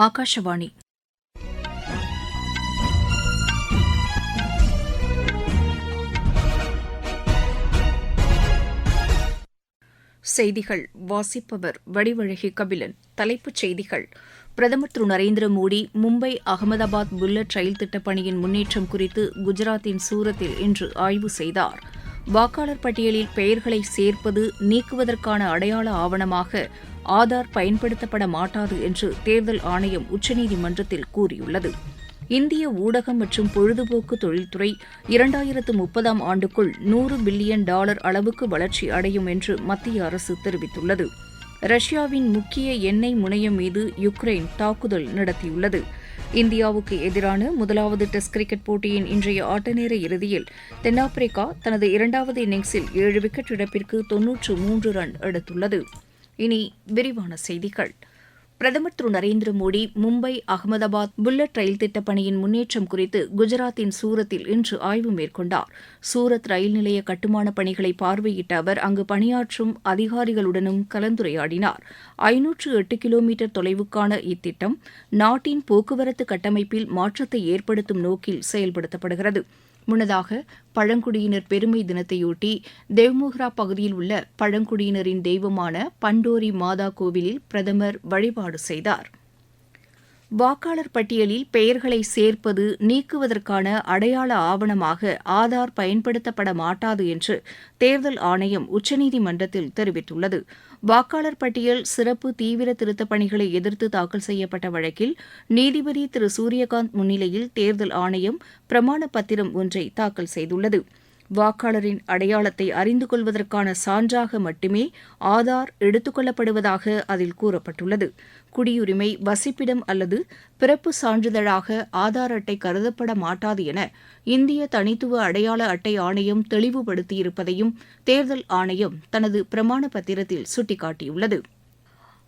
ஆகாஷவாணி செய்திகள். வாசிப்பவர் வடிவழகி கபிலன். தலைப்புச் செய்திகள். பிரதமர் திரு நரேந்திர மோடி மும்பை அகமதாபாத் புல்லட் ரயில் திட்டப் பணியின் முன்னேற்றம் குறித்து குஜராத்தின் சூரத்தில் இன்று ஆய்வு செய்தார். வாக்காளர் பட்டியலில் பெயர்களை சேர்ப்பது நீக்குவதற்கான அடையாள ஆவணமாக ஆதார் பயன்படுத்தப்பட மாட்டாது என்று தேர்தல் ஆணையம் உச்சநீதிமன்றத்தில் கூறியுள்ளது. இந்திய ஊடகம் மற்றும் பொழுதுபோக்கு தொழில்துறை இரண்டாயிரத்து முப்பதாம் ஆண்டுக்குள் நூறு பில்லியன் டாலர் அளவுக்கு வளர்ச்சி அடையும் என்று மத்திய அரசு தெரிவித்துள்ளது. ரஷ்யாவின் முக்கிய எண்ணெய் முனையம் மீது யுக்ரைன் தாக்குதல் நடத்தியுள்ளது. இந்தியாவுக்கு எதிரான முதலாவது டெஸ்ட் கிரிக்கெட் போட்டியின் இன்றைய ஆட்டநேர இறுதியில் தென்னாப்பிரிக்கா தனது இரண்டாவது இன்னிங்ஸில் ஏழு விக்கெட் இழப்பிற்கு தொன்னூற்று மூன்று ரன் எடுத்துள்ளது. இனி விரிவான செய்திகள். பிரதமர் திரு நரேந்திர மோடி மும்பை அகமதாபாத் புல்லட் ரயில் திட்டப் பணியின் முன்னேற்றம் குறித்து குஜராத்தின் சூரத்தில் இன்று ஆய்வு மேற்கொண்டார். சூரத் ரயில் நிலைய கட்டுமான பணிகளை பார்வையிட்ட அவர் அங்கு பணியாற்றும் அதிகாரிகளுடனும் கலந்துரையாடினார். ஐநூற்று எட்டு கிலோமீட்டர் தொலைவுக்கான இத்திட்டம் நாட்டின் போக்குவரத்து கட்டமைப்பில் மாற்றத்தை ஏற்படுத்தும் நோக்கில் செயல்படுத்தப்படுகிறது. முன்னதாக பழங்குடியினர் பெருமை தினத்தையொட்டி தேவ்மோஹ்ரா பகுதியில் உள்ள பழங்குடியினரின் தெய்வமான பண்டோரி மாதா கோவிலில் பிரதமர் வழிபாடு செய்தார். வாக்காளர் பட்டியலில் பெயர்களை சேர்ப்பது நீக்குவதற்கான அடையாள ஆவணமாக ஆதார் பயன்படுத்தப்பட மாட்டாது என்று தேர்தல் ஆணையம் உச்சநீதிமன்றத்தில் தெரிவித்துள்ளது. வாக்காளர் பட்டியல் சிறப்பு தீவிர திருத்தப் பணிகளை எதிர்த்து தாக்கல் செய்யப்பட்ட வழக்கில் நீதிபதி திரு. சூரியகாந்த் முன்னிலையில் தேர்தல் ஆணையம் பிரமாண பத்திரம் ஒன்றை தாக்கல் செய்துள்ளது. வாக்காளரின் அடையாளத்தை அறிந்து கொள்வதற்கான சான்றாக மட்டுமே ஆதார் எடுத்துக்கொள்ளப்படுவதாக அதில் கூறப்பட்டுள்ளது. குடியுரிமை வசிப்பிடம் அல்லது பிறப்பு சான்றிதழாக ஆதார் அட்டை கருதப்பட மாட்டாது என இந்திய தனித்துவ அடையாள அட்டை ஆணையம் தெளிவுபடுத்தியிருப்பதையும் தேர்தல் ஆணையம் தனது பிரமாண பத்திரத்தில் சுட்டிக்காட்டியுள்ளது.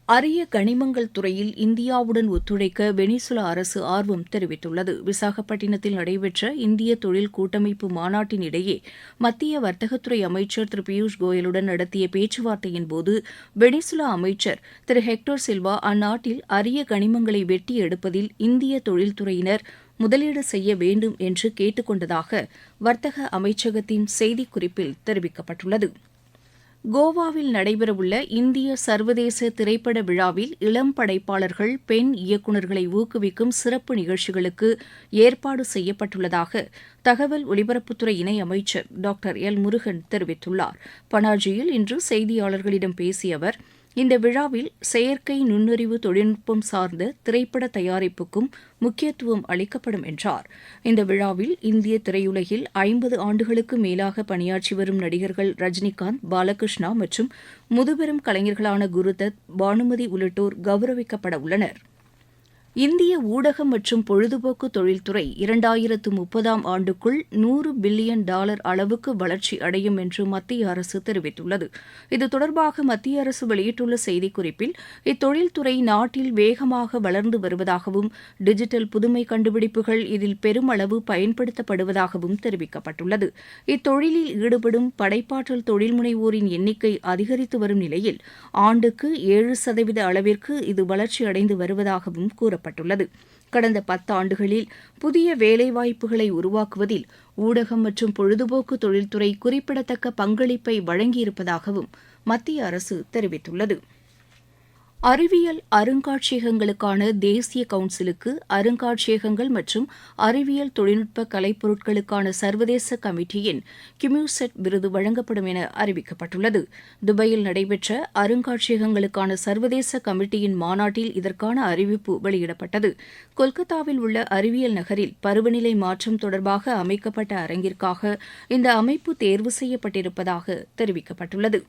அரிய கனிமங்கள் துறையில் இந்தியாவுடன் ஒத்துழைக்க வெனிசுலா அரசு ஆர்வம் தெரிவித்துள்ளது. விசாகப்பட்டினத்தில் நடைபெற்ற இந்திய தொழில் கூட்டமைப்பு மாநாட்டின் இடையே மத்திய வர்த்தகத்துறை அமைச்சர் திரு பியூஷ் கோயலுடன் நடத்திய பேச்சுவார்த்தையின் போது வெனிசுலா அமைச்சர் திரு ஹெக்டர் சில்வா அந்நாட்டில் அரிய கனிமங்களை வெட்டி எடுப்பதில் இந்திய தொழில்துறையினர் முதலீடு செய்ய வேண்டும் என்று கேட்டுக்கொண்டதாக வர்த்தக அமைச்சகத்தின் செய்திக்குறிப்பில் தெரிவிக்கப்பட்டுள்ளது. கோவாவில் நடைபெறவுள்ள இந்திய சர்வதேச திரைப்பட விழாவில் இளம் படைப்பாளர்கள் பெண் இயக்குநர்களை ஊக்குவிக்கும் சிறப்பு நிகழ்ச்சிகளுக்கு ஏற்பாடு செய்யப்பட்டுள்ளதாக தகவல் ஒலிபரப்புத்துறை இணை அமைச்சர் டாக்டர் எல் முருகன் தெரிவித்துள்ளார். பனாஜியில் இன்று செய்தியாளர்களிடம் பேசிய அவர் இந்த விழாவில் செயற்கை நுண்ணறிவு தொழில்நுட்பம் சார்ந்த திரைப்பட தயாரிப்புக்கும் முக்கியத்துவம் அளிக்கப்படும் என்றார். இந்த விழாவில் இந்திய திரையுலகில் ஐம்பது ஆண்டுகளுக்கு மேலாக பணியாற்றி வரும் நடிகர்கள் ரஜினிகாந்த் பாலகிருஷ்ணா மற்றும் முதுபெரும் கலைஞர்களான குருதத் பானுமதி உள்ளிட்டோர் கௌரவிக்கப்பட உள்ளனர். இந்திய ஊடகம் மற்றும் பொழுதுபோக்கு தொழில்துறை இரண்டாயிரத்து முப்பதாம் ஆண்டுக்குள் நூறு பில்லியன் டாலர் அளவுக்கு வளர்ச்சி அடையும் என்று மத்திய அரசு தெரிவித்துள்ளது. இது தொடர்பாக மத்திய அரசு வெளியிட்டுள்ள செய்திக்குறிப்பில் இத்தொழில்துறை நாட்டில் வேகமாக வளர்ந்து வருவதாகவும் டிஜிட்டல் புதுமை கண்டுபிடிப்புகள் இதில் பெருமளவு பயன்படுத்தப்படுவதாகவும் தெரிவிக்கப்பட்டுள்ளது. இத்தொழிலில் ஈடுபடும் படைப்பாற்றல் தொழில் முனைவோரின் எண்ணிக்கை அதிகரித்து வரும் நிலையில் ஆண்டுக்கு ஏழு சதவீத அளவிற்கு இது வளர்ச்சியடைந்து வருவதாகவும் கூறப்பட்டுள்ளது. கூறப்பட்டுள்ளது கடந்த பத்தாண்டுகளில் புதிய வேலைவாய்ப்புகளை உருவாக்குவதில் ஊடகம் மற்றும் பொழுதுபோக்கு தொழில்துறை குறிப்பிடத்தக்க பங்களிப்பை வழங்கியிருப்பதாகவும் மத்திய அரசு தெரிவித்துள்ளது. அறிவியல் அருங்காட்சியகங்களுக்கான தேசிய கவுன்சிலுக்கு அருங்காட்சியகங்கள் மற்றும் அறிவியல் தொழில்நுட்ப கலைப்பொருட்களுக்கான சர்வதேச கமிட்டியின் கிமியூசெட் விருது வழங்கப்படும் என அறிவிக்கப்பட்டுள்ளது. துபாயில் நடைபெற்ற அருங்காட்சியகங்களுக்கான சர்வதேச கமிட்டியின் மாநாட்டில் இதற்கான அறிவிப்பு வெளியிடப்பட்டது. கொல்கத்தாவில் உள்ள அறிவியல் நகரில் பருவநிலை மாற்றம் தொடர்பாக அமைக்கப்பட்ட அரங்கிற்காக இந்த அமைப்பு தேர்வு செய்யப்பட்டிருப்பதாக தெரிவிக்கப்பட்டுள்ளது.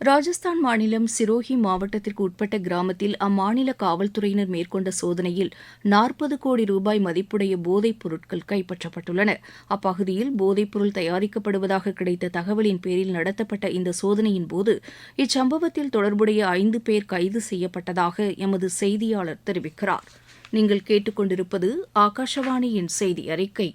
ராஜஸ்தான் மாநிலம் சிரோஹி மாவட்டத்திற்கு உட்பட்ட கிராமத்தில் அம்மாநில காவல்துறையினர் மேற்கொண்ட சோதனையில் நாற்பது கோடி ரூபாய் மதிப்புடைய போதைப் பொருட்கள் கைப்பற்றப்பட்டுள்ளன. அப்பகுதியில் போதைப்பொருள் தயாரிக்கப்படுவதாக கிடைத்த தகவலின் பேரில் நடத்தப்பட்ட இந்த சோதனையின் போது இச்சம்பவத்தில் தொடர்புடைய ஐந்து பேர் கைது செய்யப்பட்டதாக எமது செய்தியாளர் தெரிவிக்கிறார். நீங்கள் கேட்டுக்கொண்டிருப்பது ஆகாஷவாணியின் செய்தி அறிக்கை.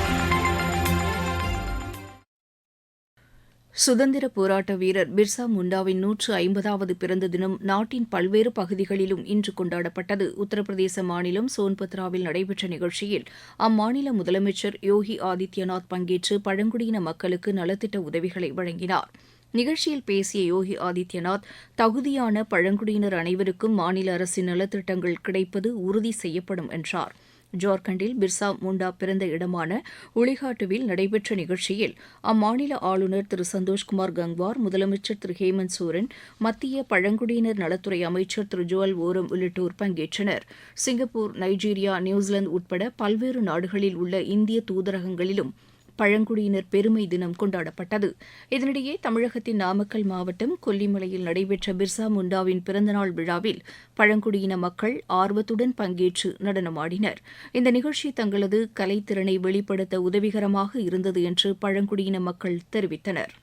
சுதந்திர போராட்ட வீரர் பிர்சா முண்டாவின் நூற்று ஐம்பதாவது பிறந்த தினம் நாட்டின் பல்வேறு பகுதிகளிலும் இன்று கொண்டாடப்பட்டது. உத்தரப்பிரதேச மாநிலம் சோன்பத்ராவில் நடைபெற்ற நிகழ்ச்சியில் அம்மாநில முதலமைச்சர் யோகி ஆதித்யநாத் பங்கேற்று பழங்குடியின மக்களுக்கு நலத்திட்ட உதவிகளை வழங்கினார். நிகழ்ச்சியில் பேசிய யோகி ஆதித்யநாத் தகுதியான பழங்குடியினர் அனைவருக்கும் மாநில அரசின் நலத்திட்டங்கள் கிடைப்பது உறுதி செய்யப்படும் என்றார். ஜார்க்கண்டில் பிர்சா முண்டா பிறந்த இடமான உளிகாட்டுவில் நடைபெற்ற நிகழ்ச்சியில் அம்மாநில ஆளுநர் திரு சந்தோஷ்குமார் கங்வார் முதலமைச்சர் திரு ஹேமந்த் சோரன் மத்திய பழங்குடியினர் நலத்துறை அமைச்சர் திரு ஜுவல் ஓரம் உள்ளிட்டோர் பங்கேற்றனர். சிங்கப்பூர் நைஜீரியா நியூசிலாந்து உட்பட பல்வேறு நாடுகளில் உள்ள இந்திய தூதரகங்களிலும் பழங்குடியினர் பெருமை தினம் கொண்டாடப்பட்டது. இதனிடையே தமிழகத்தின் நாமக்கல் மாவட்டம் கொல்லிமலையில் நடைபெற்ற பிர்சா முண்டாவின் பிறந்தநாள் விழாவில் பழங்குடியின மக்கள் ஆர்வத்துடன் பங்கேற்று நடனமாடினர். இந்த நிகழ்ச்சி தங்களது கலைத்திறனை வெளிப்படுத்த உதவிகரமாக இருந்தது என்று பழங்குடியின மக்கள் தெரிவித்தனர்.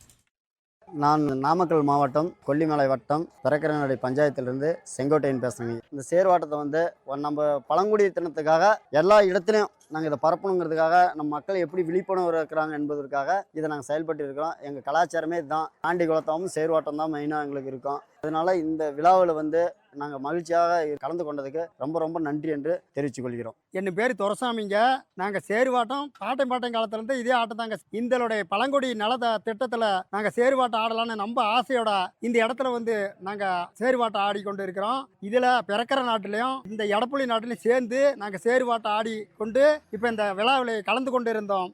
நான் நாமக்கல் மாவட்டம் கொல்லிமலை வட்டம் பெரக்கரநடை பஞ்சாயத்திலிருந்து செங்கோட்டையன் பேசுகிறேங்க இந்த சேர்வாட்டத்தை வந்து நம்ம பழங்குடி தினத்துக்காக எல்லா இடத்துலையும் நாங்கள் இதை பரப்பணுங்கிறதுக்காக நம்ம மக்கள் எப்படி விழிப்புணர்வு இருக்கிறாங்க என்பதற்காக இதை நாங்கள் செயல்பட்டு இருக்கிறோம். எங்கள் கலாச்சாரமே இதுதான். ஆண்டி குளத்தாவும் சேர்வாட்டம் தான் மெயினாக எங்களுக்கு இருக்கும். அதனால இந்த விழாவில் வந்து நாங்கள் மகிழ்ச்சியாக கலந்து கொண்டதுக்கு ரொம்ப ரொம்ப நன்றி என்று தெரிவித்துக் கொள்கிறோம். என் பேர் துரசாமிங்க. நாங்கள் சேருவாட்டம் பாட்டை பாட்டை காலத்துலேருந்து இதே ஆட்டம் தாங்க. இந்தளுடைய பழங்குடி நல திட்டத்தில் நாங்கள் சேருவாட்டம் ஆடலான்னு ரொம்ப ஆசையோட இந்த இடத்துல வந்து நாங்கள் சேருவாட்டம் ஆடிக்கொண்டு இருக்கிறோம் இதில் பிறக்கிற நாட்டிலையும் இந்த எடப்புள்ளி நாட்டிலையும் சேர்ந்து நாங்கள் சேருவாட்டம் ஆடி கொண்டு இப்போ இந்த விழாவில் கலந்து கொண்டு இருந்தோம்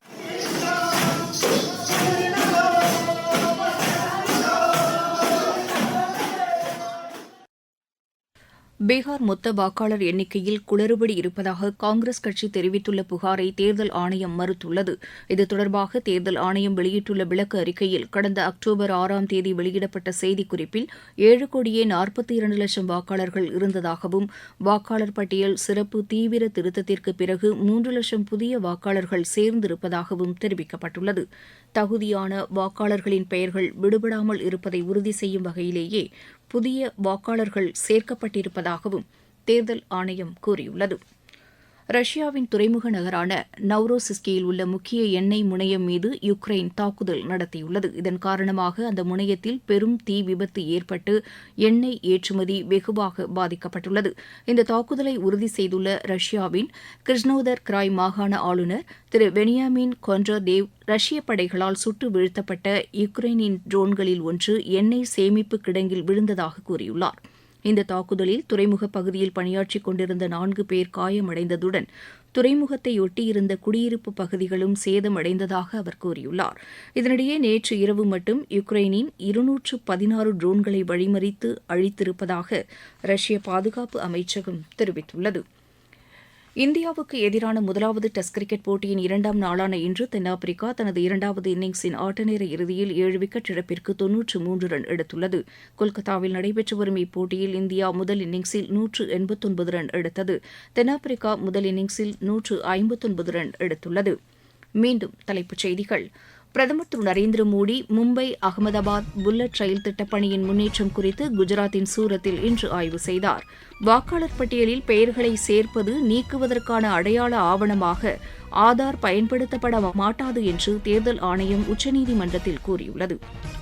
பீகார் மொத்த வாக்காளர் எண்ணிக்கையில் குளறுபடி இருப்பதாக காங்கிரஸ் கட்சி தெரிவித்துள்ள புகாரை தேர்தல் ஆணையம் மறுத்துள்ளது. இது தொடர்பாக தேர்தல் ஆணையம் வெளியிட்டுள்ள விளக்க அறிக்கையில் கடந்த அக்டோபர் ஆறாம் தேதி வெளியிடப்பட்ட செய்திக்குறிப்பில் ஏழு கோடியே நாற்பத்தி இரண்டு லட்சம் வாக்காளர்கள் இருந்ததாகவும் வாக்காளர் பட்டியல் சிறப்பு தீவிர திருத்தத்திற்கு பிறகு மூன்று லட்சம் புதிய வாக்காளர்கள் சேர்ந்திருப்பதாகவும் தெரிவிக்கப்பட்டுள்ளது. தகுதியான வாக்காளர்களின் பெயர்கள் விடுபடாமல் இருப்பதை உறுதி செய்யும் வகையிலேயே புதிய வாக்காளர்கள் சேர்க்கப்பட்டிருப்பதாகவும் தேர்தல் ஆணையம் கூறியுள்ளது. ரஷ்யாவின் துறைமுக நகரான நவ்ரோசிஸ்கியில் உள்ள முக்கிய எண்ணெய் முனையம் மீது யுக்ரைன் தாக்குதல் நடத்தியுள்ளது. இதன் காரணமாக அந்த முனையத்தில் பெரும் தீ விபத்து ஏற்பட்டு எண்ணெய் ஏற்றுமதி வெகுவாக பாதிக்கப்பட்டுள்ளது. இந்த தாக்குதலை உறுதி செய்துள்ள ரஷ்யாவின் கிருஷ்ணோதர் கிராய் மாகாண ஆளுநர் திரு வெனியாமின் கொன்ட்ரதேவ் ரஷ்ய படைகளால் சுட்டு வீழ்த்தப்பட்ட யுக்ரைனின் ட்ரோன்களில் ஒன்று எண்ணெய் சேமிப்பு கிடங்கில் விழுந்ததாக கூறியுள்ளார். இந்த தாக்குதலில் துறைமுக பகுதியில் பணியாற்றிக் கொண்டிருந்த நான்கு பேர் காயமடைந்ததுடன் துறைமுகத்தையொட்டியிருந்த குடியிருப்பு பகுதிகளும் சேதமடைந்ததாக அவர் கூறியுள்ளார். இதனிடையே நேற்று இரவு மட்டும் யுக்ரைனின் இருநூற்று பதினாறு ட்ரோன்களை வழிமறித்து அழித்திருப்பதாக ரஷ்ய பாதுகாப்பு அமைச்சகம் தெரிவித்துள்ளது. இந்தியாவுக்கு எதிரான முதலாவது டெஸ்ட் கிரிக்கெட் போட்டியின் இரண்டாம் நாளான இன்று தென்னாப்பிரிக்கா தனது இரண்டாவது இன்னிங்ஸின் ஆட்டநேர இறுதியில் ஏழு விக்கெட் இழப்பிற்கு தொன்னூற்று மூன்று ரன் எடுத்துள்ளது. கொல்கத்தாவில் நடைபெற்று வரும் இப்போட்டியில் இந்தியா முதல் இன்னிங்ஸில் நூற்று எண்பத்தொன்பது ரன் எடுத்தது. தென்னாப்பிரிக்கா முதல் இன்னிங்ஸில் நூற்று ஐம்பத்தொன்பது ரன் எடுத்துள்ளது. மீண்டும் தலைப்புச் செய்திகள். பிரதமர் திரு நரேந்திர மோடி மும்பை அகமதாபாத் புல்லட் ரயில் திட்டப்பணியின் முன்னேற்றம் குறித்து குஜராத்தின் சூரத்தில் இன்று ஆய்வு செய்தார். வாக்காளர் பட்டியலில் பெயர்களை சேர்ப்பது நீக்குவதற்கான அடையாள ஆவணமாக ஆதார் பயன்படுத்தப்பட மாட்டாது என்று தேர்தல் ஆணையம் உச்சநீதிமன்றத்தில் கூறியுள்ளது.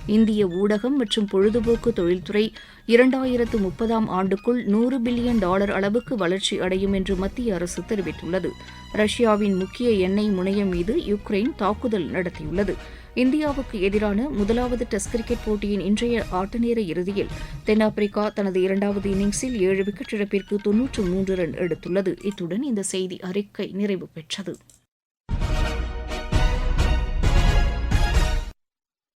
இந்திய ஊடகம் மற்றும் பொழுதுபோக்கு தொழில்துறை இரண்டாயிரத்து முப்பதாம் ஆண்டுக்குள் நூறு பில்லியன் டாலர் அளவுக்கு வளர்ச்சி அடையும் என்று மத்திய அரசு தெரிவித்துள்ளது. ரஷ்யாவின் முக்கிய எண்ணெய் முனையம் மீது யுக்ரைன் தாக்குதல் நடத்தியுள்ளது. இந்தியாவுக்கு எதிரான முதலாவது டெஸ்ட் கிரிக்கெட் போட்டியின் இன்றைய ஆட்டநேர இறுதியில் தென்னாப்பிரிக்கா தனது இரண்டாவது இன்னிங்ஸில் ஏழு விக்கெட் இழப்பிற்கு தொன்னூற்று மூன்று ரன் எடுத்துள்ளது. இத்துடன் இந்த செய்தி அறிக்கை நிறைவு பெற்றது.